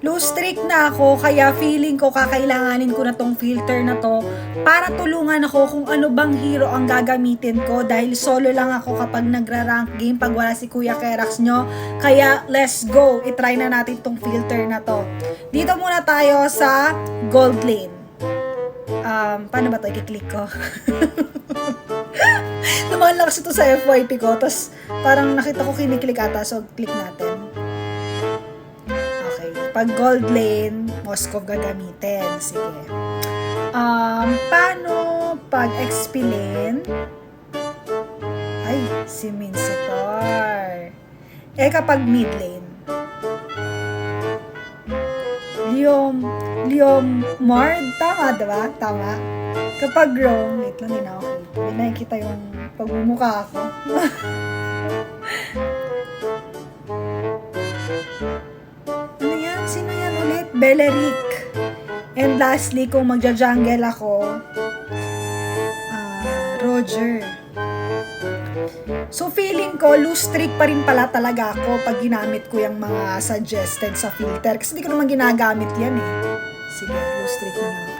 loose streak na ako, kaya feeling ko kakailanganin ko na tong filter na to para tulungan ako kung ano bang hero ang gagamitin ko dahil solo lang ako kapag nagra-rank game pag wala si Kuya Kerax nyo. Kaya let's go! I-try na natin tong filter na to. Dito muna tayo sa gold lane. Um, paano ba to? I-click ko. Naman lang kasi to sa FYP ko. Tapos parang nakita ko kiniklik ata. So click natin. Pag gold lane, Moskov gagamitin. Sige. Um, paano pag XP lane? Ay, si Mincetor. Eh, kapag mid lane? Liom, Liom Mard, tama diba? Tama. Kapag roam, wait lang, hindi ako. Hindi nakikita yung pagmumukha ko. Beleric. And lastly, kung magja-jungle ako, ah, Roger. So feeling ko, loose streak pa rin pala talaga ako pag ginamit ko yung mga suggested sa filter. Kasi hindi ko naman ginagamit yan eh. Sige, loose streak na lang.